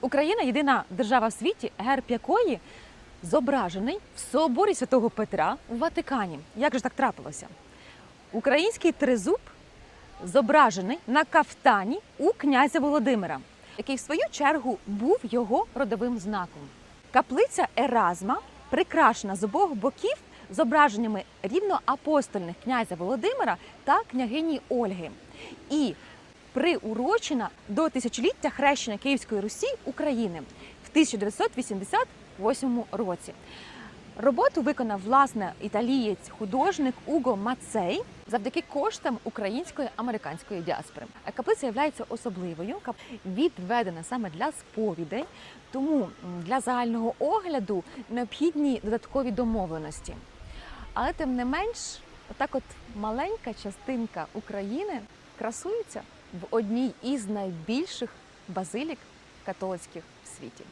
Україна єдина держава в світі, герб якої зображений в соборі святого Петра у Ватикані. Як же так трапилося? Український тризуб зображений на кафтані у князя Володимира, який в свою чергу був його родовим знаком. Каплиця Еразма прикрашена з обох боків зображеннями рівноапостольних князя Володимира та княгині Ольги. І приурочена до тисячоліття хрещення Київської Русі України в 1988 році. Роботу виконав власне італієць художник Уго Мацей завдяки коштам української американської діаспори. Каплиця є особливою, відведена саме для сповідей, тому для загального огляду необхідні додаткові домовленості. Але тим не менш, отак, от маленька частинка України красується в одній із найбільших базилік католицьких в світі.